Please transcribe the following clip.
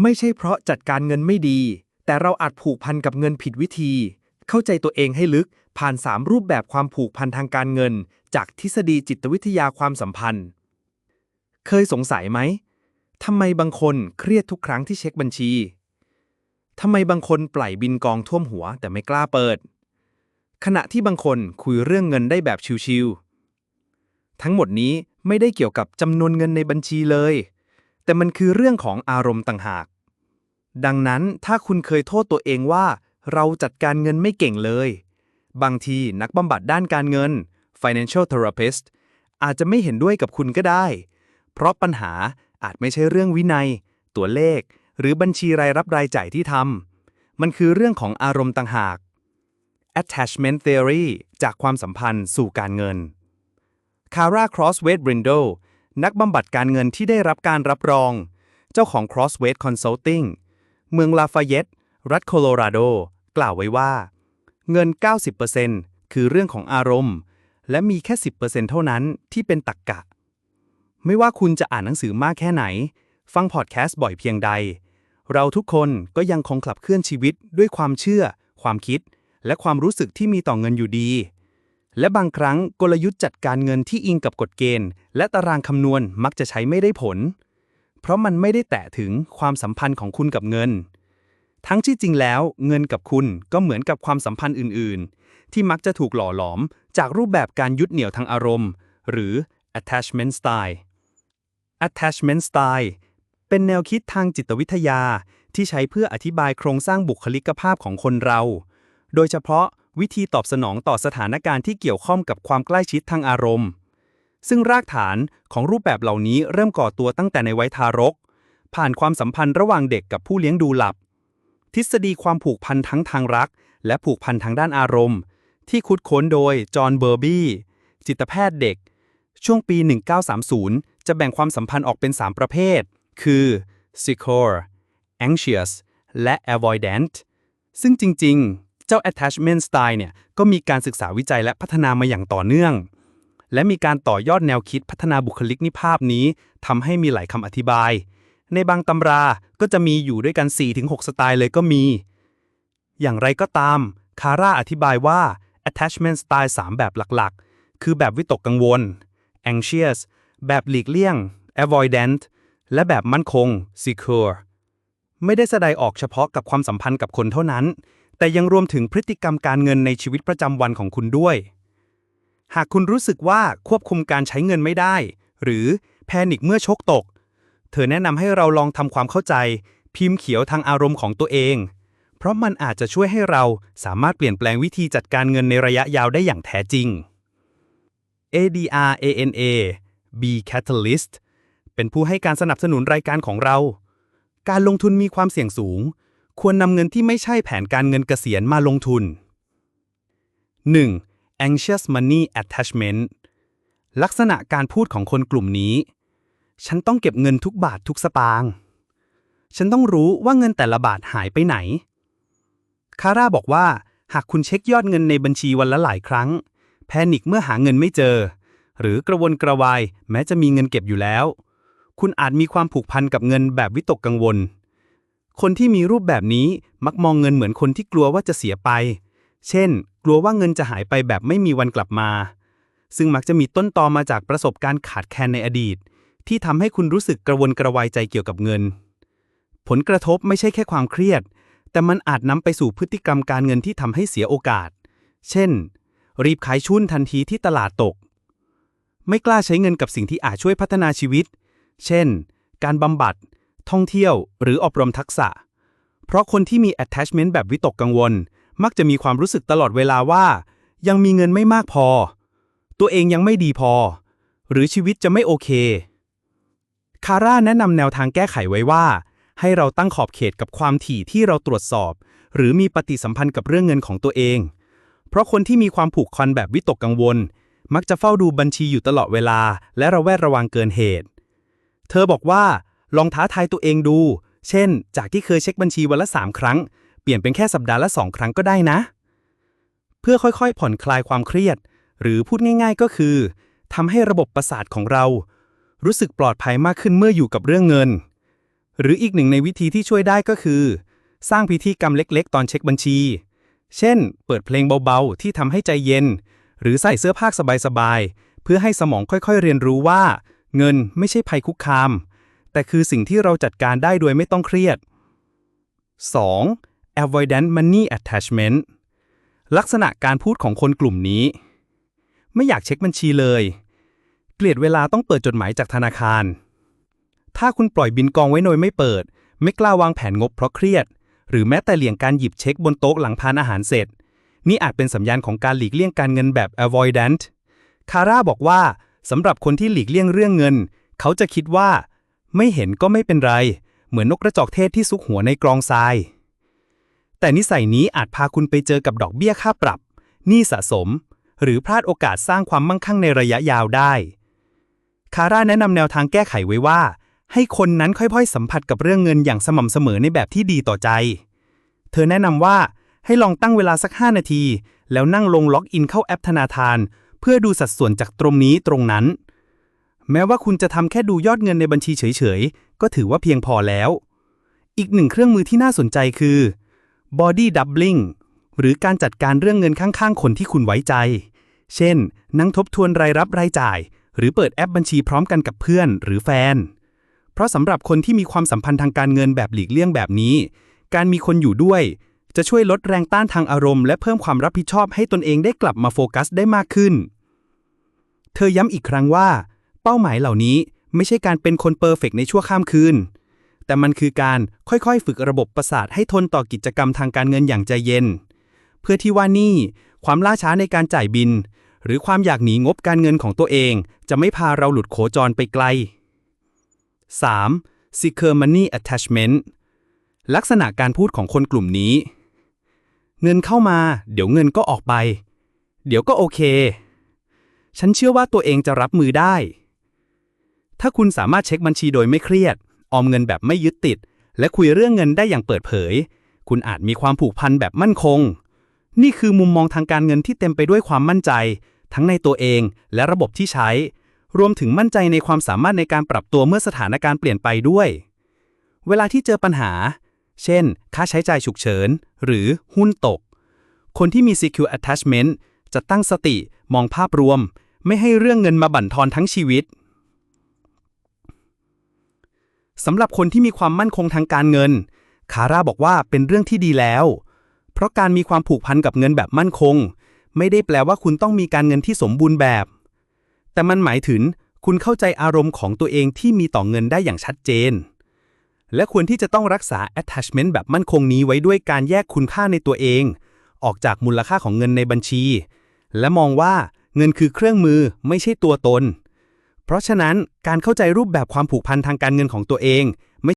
ไม่ใช่เพราะจัดการเงินไม่ดี แต่เราอาจผูกพันกับเงินผิดวิธี เข้าใจตัวเองให้ลึกผ่าน 3 รูปแบบความผูกพันทางการเงิน จากทฤษฎีจิตวิทยาความสัมพันธ์ เคยสงสัยไหมทำไมบางคนเครียดทุกครั้งที่เช็คบัญชีทำไมบางคนปล่อยบินกองท่วมหัวแต่ไม่กล้าเปิด ขณะที่บางคนคุยเรื่องเงินได้แบบชิวๆทั้งหมดนี้ไม่ได้เกี่ยวกับจำนวนเงินในบัญชีเลย แต่มันคือเรื่องของอารมณ์ต่างหาก ดังนั้นถ้าคุณเคยโทษตัวเองว่า เราจัดการเงินไม่เก่งเลย บางทีนักบำบัดด้านการเงิน financial therapist อาจจะไม่เห็นด้วยกับคุณก็ได้ เพราะปัญหาอาจไม่ใช่เรื่องวินัย ตัวเลข หรือบัญชีรายรับรายจ่ายที่ทำมันคือเรื่องของอารมณ์ต่างหาก attachment theory จากความสัมพันธ์สู่การเงินคาร่าครอสเว t บรินโด นักบำบัดการเงินที่ได้รับการรับรอง เจ้าของ Crossway Consulting เมืองลาฟาเตต์รัฐโคโลราโด กล่าวไว้ว่า เงิน 90%คือเรื่องของอารมณ์ และมีแค่ 10%เท่านั้นที่เป็นตักกะ ไม่ว่าคุณจะอ่านหนังสือมากแค่ไหน ฟังพอดแคสต์บ่อยเพียงใด เราทุกคนก็ยังคงขับเคลื่อนชีวิตด้วยความเชื่อ ความคิด และความรู้สึกที่มีต่อเงินอยู่ดี และบางครั้งกลยุทธ์จัดการเงินที่อิงกับกฎเกณฑ์ และตารางคำนวณมักจะใช้ไม่ได้ผล เพราะมันไม่ได้แตะถึงความสัมพันธ์ของคุณกับเงิน ทั้งที่จริงแล้ว เงินกับคุณก็เหมือนกับความสัมพันธ์อื่น ๆ ที่มักจะถูกหล่อหลอม จากรูปแบบการยึดเหนี่ยวทางอารมณ์ หรือ attachment style attachment style เป็นแนวคิดทางจิตวิทยาที่ใช้เพื่ออธิบายโครงสร้างบุคลิกภาพของคนเรา โดยเฉพาะ วิธีตอบสนองต่อสถานการณ์ที่เกี่ยวข้องกับความใกล้ชิดทางอารมณ์ ซึ่งรากฐานของรูปแบบเหล่านี้เริ่มก่อตัวตั้งแต่ในวัยทารก ผ่านความสัมพันธ์ระหว่างเด็กกับผู้เลี้ยงดูหลับ ทฤษฎีความผูกพันทั้งทางรัก และผูกพันทางด้านอารมณ์ ที่คุดค้นโดยจอห์นเบอร์บี้จิตแพทย์เด็ก ช่วงปี 1930 จะแบ่งความสัมพันธ์ออกเป็น 3 ประเภท คือ secure anxious และ avoidant ซึ่งจริง ๆ จ้า attachment style เนี่ยก็มีการศึกษาวิจัยและพัฒนามาอย่างต่อเนื่อง และมีการต่อยอดแนวคิดพัฒนาบุคลิกนิภาพนี้ทำให้มีหลายคำอธิบาย ในบางตำราก็จะมีอยู่ด้วยกัน 4-6 สไตล์เลยก็มี อย่างไรก็ตาม คาร่าอธิบายว่า attachment style 3 แบบหลักๆ คือแบบวิตกกังวล anxious แบบหลีกเลี่ยง avoidant และแบบมั่นคง secure ไม่ได้แสดงออกเฉพาะกับความสัมพันธ์กับคนเท่านั้น แต่ยังรวมถึงพฤติกรรมการเงินในชีวิตประจำวันของคุณด้วย หากคุณรู้สึกว่าควบคุมการใช้เงินไม่ได้ หรือแพนิคเมื่อโชคตก เธอแนะนำให้เราลองทำความเข้าใจ พิมพ์เขียวทางอารมณ์ของตัวเอง เพราะมันอาจจะช่วยให้เราสามารถเปลี่ยนแปลงวิธีจัดการเงินในระยะยาวได้อย่างแท้จริง ADRANA B Catalyst เป็นผู้ให้การสนับสนุนรายการของเรา การลงทุนมีความเสี่ยงสูง ควรนำเงินที่ไม่ใช่แผนการเงินเกษียณมาลงทุน 1. anxious money attachment ลักษณะการพูดของคนกลุ่มนี้ ฉันต้องเก็บเงินทุกบาททุกสตางค์ฉันต้องรู้ว่าเงินแต่ละบาทหายไปไหน คาร่าบอกว่า หากคุณเช็คยอดเงินในบัญชีวันละหลายครั้ง แพนิคเมื่อหาเงินไม่เจอ หรือกระวนกระวายแม้จะมีเงินเก็บอยู่แล้ว คุณอาจมีความผูกพันกับเงินแบบวิตกกังวล คนที่มีรูปแบบนี้มักมองเงินเหมือนคนที่กลัวว่าจะเสียไป เช่น กลัวว่าเงินจะหายไปแบบไม่มีวันกลับมา ซึ่งมักจะมีต้นตอมาจากประสบการณ์ขาดแคลนในอดีต ที่ทำให้คุณรู้สึกกระวนกระวายใจเกี่ยวกับเงิน ผลกระทบไม่ใช่แค่ความเครียด แต่มันอาจนำไปสู่พฤติกรรมการเงินที่ทำให้เสียโอกาส เช่น รีบขายชุนทันทีที่ตลาดตก ไม่กล้าใช้เงินกับสิ่งที่อาจช่วยพัฒนาชีวิต เช่น การบำบัด ท่องเที่ยว หรืออบรมทักษะ เพราะคนที่มี attachment แบบวิตกกังวล มักจะมีความรู้สึกตลอดเวลาว่า ยังมีเงินไม่มากพอ ตัวเองยังไม่ดีพอ หรือชีวิตจะไม่โอเค คาร่าแนะนำแนวทางแก้ไขไว้ว่า ให้เราตั้งขอบเขตกับความถี่ที่เราตรวจสอบ หรือมีปฏิสัมพันธ์กับเรื่องเงินของตัวเอง เพราะคนที่มีความผูกพันแบบวิตกกังวล มักจะเฝ้าดูบัญชีอยู่ตลอดเวลา และระแวดระวังเกินเหตุ เธอบอกว่า ลองท้าทายตัวเองดู เช่น จากที่เคยเช็คบัญชีวันละ 3 ครั้ง เปลี่ยนเป็นแค่สัปดาห์ละ 2 ครั้งก็ได้นะ เพื่อค่อยๆ ผ่อนคลายความเครียด หรือพูดง่ายๆก็คือทำให้ระบบประสาทของเรา รู้สึกปลอดภัยมากขึ้นเมื่ออยู่กับเรื่องเงิน หรืออีกหนึ่งในวิธีที่ช่วยได้ก็คือ สร้างพิธีกรรมเล็กๆ ตอนเช็คบัญชี เช่น เปิดเพลงเบาๆ ที่ทำให้ใจเย็น หรือใส่เสื้อผ้าสบายๆ เพื่อให้สมองค่อยๆ เรียนรู้ว่า เงินไม่ใช่ภัยคุกคาม แต่คือสิ่งที่เราจัดการได้โดยไม่ต้องเครียด 2. avoidant money attachment ลักษณะการพูดของคนกลุ่มนี้ ไม่อยากเช็คบัญชีเลย เกลียดเวลาต้องเปิดจดหมายจากธนาคาร ถ้าคุณปล่อยบินกองไว้โดยไม่เปิด ไม่กล้าวางแผนงบเพราะเครียด หรือแม้แต่เลี่ยงการหยิบเช็คบนโต๊ะหลังทานอาหารเสร็จ นี่อาจเป็นสัญญาณของการหลีกเลี่ยงการเงินแบบ avoidant คาร่าบอกว่าสำหรับคนที่หลีกเลี่ยงเรื่องเงิน เขาจะคิดว่า ไม่เห็นก็ไม่เป็นไร เหมือนนกกระจอกเทศที่ซุกหัวในกรองทราย แต่นิสัยนี้อาจพาคุณไปเจอกับดอกเบี้ยค่าปรับหนี้สะสม หรือพลาดโอกาสสร้างความมั่งคั่งในระยะยาวได้ คาร่าแนะนำแนวทางแก้ไขไว้ว่า ให้คนนั้นค่อยๆ สัมผัสกับเรื่องเงินอย่างสม่ำเสมอในแบบที่ดีต่อใจ เธอแนะนำว่าให้ลองตั้งเวลาสัก 5 นาที แล้วนั่งลงล็อกอินเข้าแอปธนาคาร เพื่อดูสัดส่วนจากตรงนี้ตรงนั้น แม้ว่าคุณจะทำแค่ดูยอดเงินในบัญชีเฉยๆ ก็ถือว่าเพียงพอแล้ว อีกหนึ่งเครื่องมือที่น่าสนใจคือ body doubling หรือการจัดการเรื่องเงินข้างๆ คนที่คุณไว้ใจ เช่น นั่งทบทวนรายรับรายจ่าย หรือเปิดแอปบัญชีพร้อมกันกับเพื่อนหรือแฟน เพราะสำหรับคนที่มีความสัมพันธ์ทางการเงินแบบหลีกเลี่ยงแบบนี้ การมีคนอยู่ด้วย จะช่วยลดแรงต้านทางอารมณ์และเพิ่มความรับผิดชอบให้ตนเองได้กลับมาโฟกัสได้มากขึ้น เธอย้ำอีกครั้งว่า เป้าหมายเหล่านี้ไม่ใช่การเป็นคนเปอร์เฟกในชั่วข้ามคืน แต่มันคือการค่อยๆ ฝึกระบบประสาทให้ทนต่อกิจกรรมทางการเงินอย่างใจเย็น เพื่อที่ว่านี่ ความล่าช้าในการจ่ายบิน หรือความอยากหนีงบการเงินของตัวเอง จะไม่พาเราหลุดโขจรไปไกล 3. Secure Money Attachment ลักษณะการพูดของคนกลุ่มนี้ เงินเข้ามา เดี๋ยวเงินก็ออกไป เดี๋ยวก็โอเค ฉันเชื่อว่าตัวเองจะรับมือได้ ถ้าคุณสามารถเช็คบัญชีโดยไม่เครียด ออมเงินแบบไม่ยึดติด และคุยเรื่องเงินได้อย่างเปิดเผย คุณอาจมีความผูกพันแบบมั่นคง นี่คือมุมมองทางการเงินที่เต็มไปด้วยความมั่นใจ ทั้งในตัวเองและระบบที่ใช้ รวมถึงมั่นใจในความสามารถในการปรับตัวเมื่อสถานการณ์เปลี่ยนไปด้วย เวลาที่เจอปัญหา เช่น ค่าใช้จ่ายฉุกเฉิน หรือหุ้นตก คนที่มี secure attachment จะตั้งสติ มองภาพรวม ไม่ให้เรื่องเงินมาบั่นทอนทั้งชีวิต สำหรับคนที่มีความมั่นคงทางการเงิน คาร่าบอกว่าเป็นเรื่องที่ดีแล้ว เพราะการมีความผูกพันกับเงินแบบมั่นคง ไม่ได้แปลว่าคุณต้องมีการเงินที่สมบูรณ์แบบ แต่มันหมายถึงคุณเข้าใจอารมณ์ของตัวเองที่มีต่อเงินได้อย่างชัดเจน และควรที่จะต้องรักษา attachment แบบมั่นคงนี้ไว้ด้วยการแยกคุณค่าในตัวเอง ออกจากมูลค่าของเงินในบัญชี และมองว่าเงินคือเครื่องมือไม่ใช่ตัวตน เพราะฉะนั้นการเข้าใจรูปแบบความผูกพันทางการเงินของตัวเองไม่